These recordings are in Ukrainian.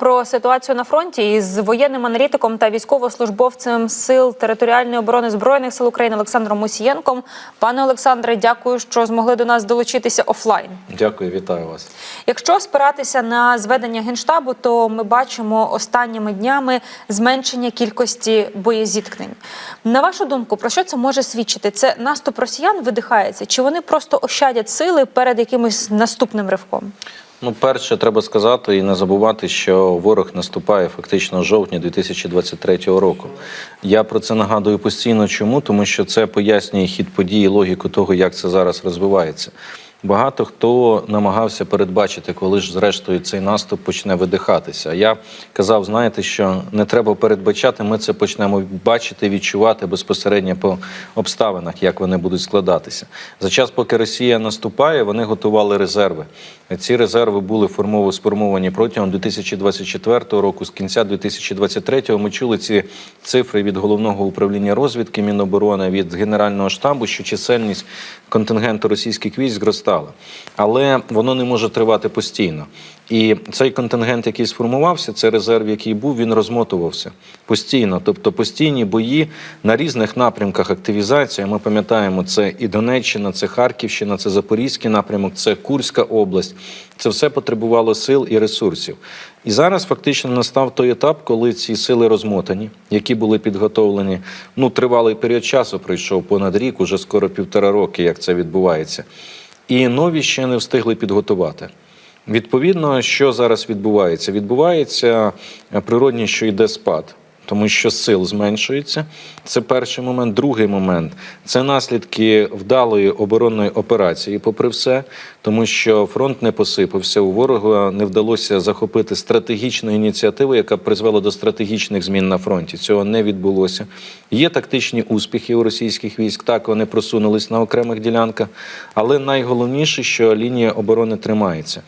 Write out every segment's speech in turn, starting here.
Про ситуацію на фронті із воєнним аналітиком та військовослужбовцем сил територіальної оборони збройних сил України Олександром Мусієнком. Пане Олександре, дякую, що змогли до нас долучитися офлайн. Дякую, вітаю вас. Якщо спиратися на зведення генштабу, то ми бачимо останніми днями зменшення кількості боєзіткнень. На вашу думку, про що це може свідчити? Це наступ росіян видихається, чи вони просто ощадять сили перед якимось наступним ривком? Ну, перше, треба сказати і не забувати, що ворог наступає фактично в жовтні 2023 року. Я про це нагадую постійно. Чому? Тому що це пояснює хід події, логіку того, як це зараз розвивається. Багато хто намагався передбачити, коли ж зрештою цей наступ почне видихатися. Я казав, знаєте, що не треба передбачати, ми це почнемо бачити, відчувати безпосередньо по обставинах, як вони будуть складатися. За час, поки Росія наступає, вони готували резерви. Ці резерви були формово сформовані протягом 2024 року. З кінця 2023 ми чули ці цифри від головного управління розвідки Міноборони, від Генерального штабу, що чисельність контингенту російських військ зростала. Але воно не може тривати постійно. І цей контингент, який сформувався, це резерв, який був, він розмотувався постійно. Тобто постійні бої на різних напрямках активізація. Ми пам'ятаємо, це і Донеччина, це Харківщина, це Запорізький напрямок, це Курська область. Це все потребувало сил і ресурсів. І зараз фактично настав той етап, коли ці сили розмотані, які були підготовлені. Ну, тривалий період часу пройшов понад рік, уже скоро півтора роки, як це відбувається. І нові ще не встигли підготувати. Відповідно, що зараз відбувається? Відбувається природні, що йде спад, тому що сил зменшується. Це перший момент. Другий момент це наслідки вдалої оборонної операції, попри все, тому що фронт не посипався. У ворога не вдалося захопити стратегічну ініціативу, яка призвела до стратегічних змін на фронті. Цього не відбулося. Є тактичні успіхи у російських військ. Так вони просунулись на окремих ділянках, але найголовніше, що лінія оборони тримається.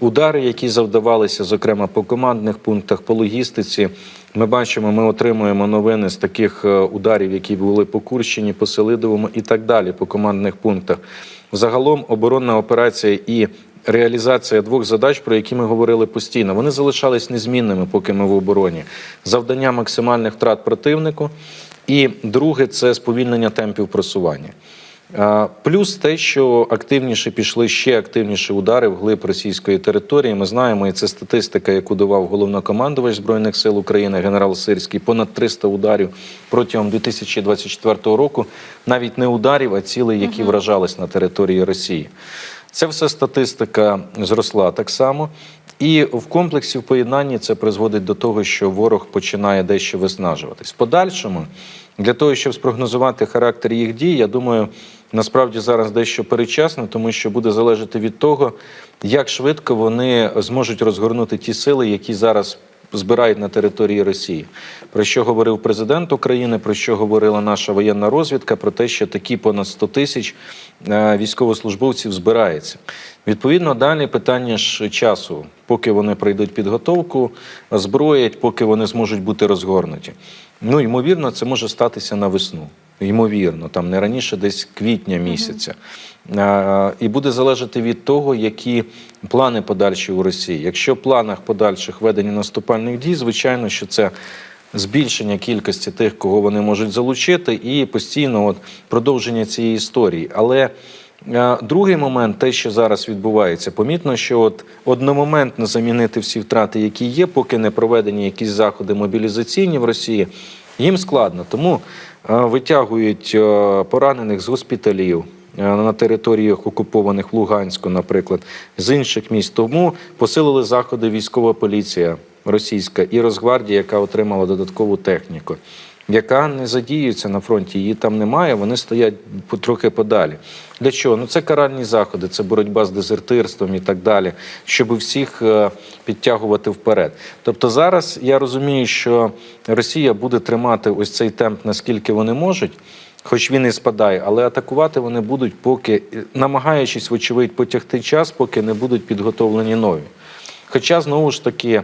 Удари, які завдавалися, зокрема по командних пунктах, по логістиці, ми бачимо, ми отримуємо новини з таких е, ударів, які були по Курщині, по Селидовому і так далі, по командних пунктах. Загалом оборонна операція і реалізація двох задач, про які ми говорили постійно, вони залишались незмінними, поки ми в обороні. Завдання максимальних втрат противнику. І друге це сповільнення темпів просування. Плюс те, що активніше пішли ще активніші удари в глиб російської території. Ми знаємо, і це статистика, яку давав головнокомандувач збройних сил України генерал Сирський. Понад 300 ударів протягом 2024 року. Навіть не ударів, а цілей, які вражались на території Росії. Це все статистика зросла так само. І в комплексі в поєднанні це призводить до того, що ворог починає дещо виснажуватись. В подальшому, для того, щоб спрогнозувати характер їх дій, я думаю, насправді зараз дещо перечасно, тому що буде залежати від того, як швидко вони зможуть розгорнути ті сили, які зараз збирають на території Росії. Про що говорив президент України, про що говорила наша воєнна розвідка, про те, що такі понад 100 тисяч е, військовослужбовців збирається. Відповідно, далі питання ж часу, поки вони пройдуть підготовку, зброять, поки вони зможуть бути розгорнуті. Ну, ймовірно, це може статися на весну. Ймовірно, там не раніше, десь квітня місяця. І буде залежати від того, які плани подальші у Росії. Якщо в планах подальших ведення наступальних дій, звичайно, що це збільшення кількості тих, кого вони можуть залучити, і постійно от продовження цієї історії. Але другий момент, те, що зараз відбувається, помітно, що от одномоментно замінити всі втрати, які є, поки не проведені якісь заходи мобілізаційні в Росії, їм складно. Тому е, витягують е, поранених з госпіталів. е, На територіях окупованих в Луганську, наприклад, з інших міст. Тому посилили заходи військова поліція російська і Росгвардія, яка отримала додаткову техніку, яка не задіюється на фронті, її там немає, вони стоять трохи подалі. Для чого? Ну це каральні заходи, це боротьба з дезертирством і так далі, щоб всіх е, підтягувати вперед. Тобто зараз я розумію, що Росія буде тримати ось цей темп, наскільки вони можуть. Хоч він і спадає, але атакувати вони будуть, поки намагаючись, вочевидь, потягти час, поки не будуть підготовлені нові. Хоча знову ж таки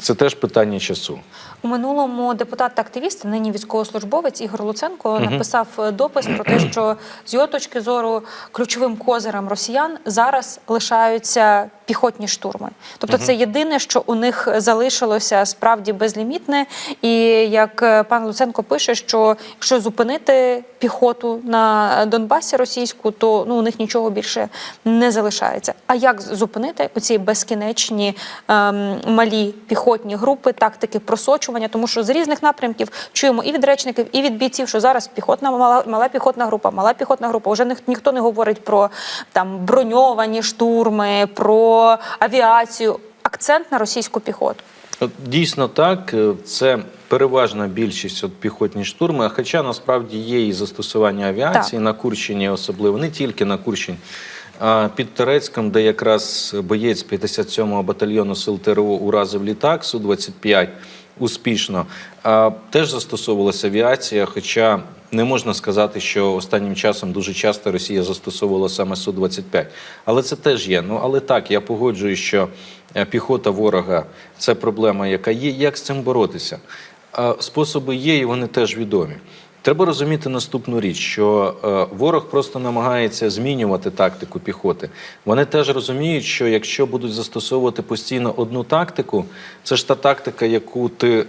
це теж питання часу. У минулому депутат та активіст, нині військовослужбовець Ігор Луценко написав е, допис про те, що з його точки зору ключовим козирем росіян зараз лишаються піхотні штурми. Тобто, це єдине, що у них залишилося справді безлімітне. І як е, пан Луценко пише, що якщо зупинити піхоту на Донбасі російську, то ну у них нічого більше не залишається. А як зупинити оці безкінечні ем, малі піхотні групи, тактики просочування? Тому що з різних напрямків чуємо і від речників, і від бійців, що зараз піхотна мала, мала піхотна група, мала піхотна група. Уже ніх- ніхто не говорить про там броньовані штурми, про авіацію. Акцент на російську піхоту. От Дійсно так, Е, це переважна більшість от піхотні штурми. Хоча насправді є і застосування авіації на Курщині, особливо не тільки на Курщині. А під Терецьком, де якраз боєць 57-го батальйону сил ТРО уразив літак Су-25 успішно, теж застосовувалася авіація. Хоча не можна сказати, що останнім часом дуже часто Росія застосовувала саме Су-25. Але це теж є. Ну але так, я погоджуюсь, що е, піхота ворога це проблема, яка є. Як з цим боротися? Способи є, і вони теж відомі. Треба розуміти наступну річ, що е, ворог просто намагається змінювати тактику піхоти. Вони теж розуміють, що якщо будуть застосовувати постійно одну тактику, це ж та тактика, яку ти е,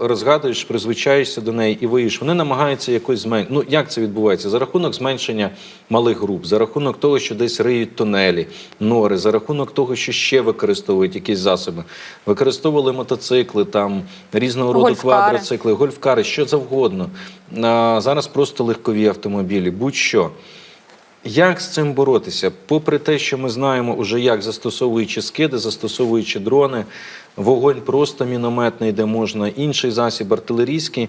розгадуєш, призвичаєшся до неї і виїш. Вони намагаються якось зменшити. Ну як це відбувається? За рахунок зменшення малих груп, за рахунок того, що десь риють тунелі, нори, за рахунок того, що ще використовують якісь засоби. Використовували мотоцикли, там різного роду квадроцикли, гольфкари, що завгодно. Зараз просто легкові автомобілі, будь-що. Як з цим боротися? Попри те, що ми знаємо, уже як застосовуючи скиди, застосовуючи дрони, вогонь просто мінометний, де можна, інший засіб артилерійський.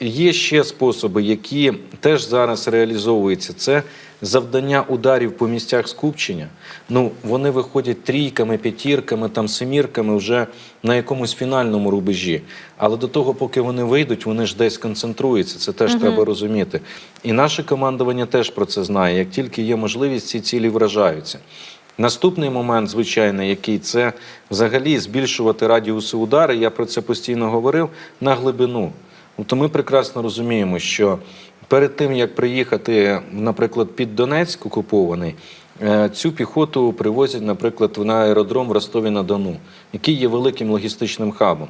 Є ще способи, які теж зараз реалізовуються. Це завдання ударів по місцях скупчення. Ну, вони виходять трійками, п'ятірками, там семірками вже на якомусь фінальному рубежі. Але до того, поки вони вийдуть, вони ж десь концентруються. Це теж треба розуміти. І наше командування теж про це знає. Як тільки є можливість, ці цілі вражаються. Наступний момент, звичайно, який це взагалі збільшувати радіуси удари. Я про це постійно говорив на глибину. Тобто ми прекрасно розуміємо, що перед тим як приїхати, наприклад, під Донецьк окупований, е, цю піхоту привозять, наприклад, на аеродром в Ростові на Дону, який є великим логістичним хабом.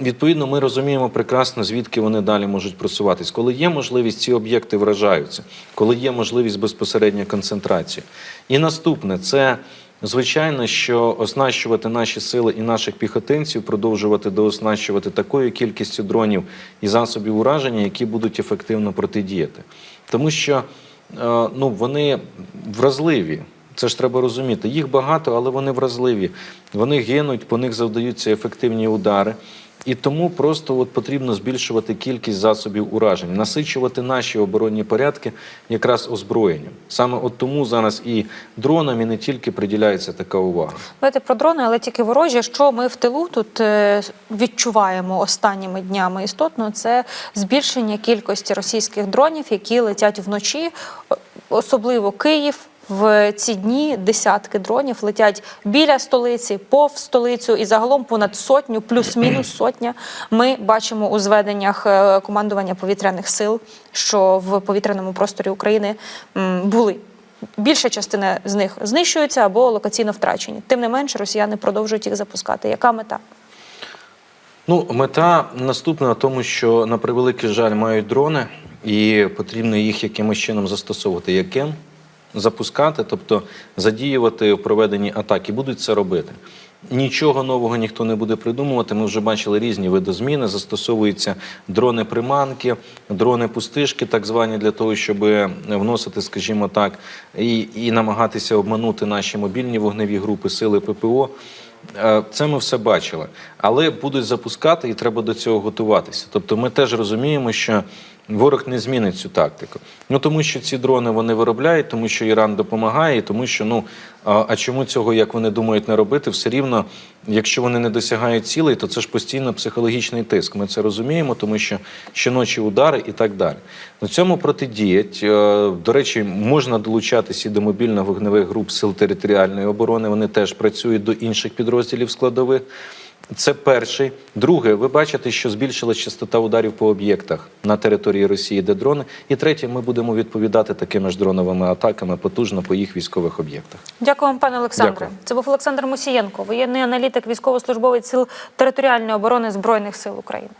Відповідно, ми розуміємо прекрасно, звідки вони далі можуть просуватись. Коли є можливість, ці об'єкти вражаються, коли є можливість безпосередньо концентрації. І наступне це. Звичайно, що оснащувати наші сили і наших піхотинців, продовжувати дооснащувати такою кількістю дронів і засобів ураження, які будуть ефективно протидіяти. Тому що е, ну, вони вразливі. Це ж треба розуміти. Їх багато, але вони вразливі. Вони гинуть, по них завдаються ефективні удари. І тому просто от потрібно збільшувати кількість засобів уражень, насичувати наші оборонні порядки якраз озброєнням. Саме от тому зараз і дронам, і не тільки приділяється така увага. Давайте про дрони, але тільки ворожі. Що ми в тилу тут е, відчуваємо останніми днями істотно, це збільшення кількості російських дронів, які летять вночі, особливо Київ. В ці дні десятки дронів летять біля столиці, повз столицю, і загалом понад сотню, плюс-мінус сотня. Ми бачимо у зведеннях е, командування повітряних сил, що в повітряному просторі України були Більша частина з них знищується або локаційно втрачені. Тим не менше, росіяни продовжують їх запускати. Яка мета? Ну, мета наступна в тому, що на превеликий жаль мають дрони, і потрібно їх якимось чином застосовувати. Яким? Запускати, тобто задіювати в проведенні атаки, будуть це робити. Нічого нового ніхто не буде придумувати. Ми вже бачили різні види зміни. Застосовуються дрони-приманки, дрони-пустишки, так звані, для того, щоб вносити, скажімо так, і, і намагатися обманути наші мобільні вогневі групи, сили ППО. Е, Це ми все бачили, але будуть запускати, і треба до цього готуватися. Тобто, ми теж розуміємо, що ворог не змінить цю тактику. Ну тому що ці дрони вони виробляють, тому що Іран допомагає, тому що ну а, чому цього, як вони думають, не робити? Все рівно, якщо вони не досягають цілей, то це ж постійно психологічний тиск. Ми це розуміємо, тому що щоночі удари і так далі. На цьому протидіять. Е, До речі, можна долучатися і до мобільно-вогневих груп сил територіальної оборони. Вони теж працюють до інших підрозділів складових. Це перший. Друге, ви бачите, що збільшилась частота ударів по об'єктах на території Росії, де дрони. І третє, ми будемо відповідати такими ж дроновими атаками потужно по їх військових об'єктах. Дякую вам, пане Олександре. Дякую. Це був Олександр Мусієнко, воєнний аналітик, військовослужбовець сил територіальної оборони збройних сил України.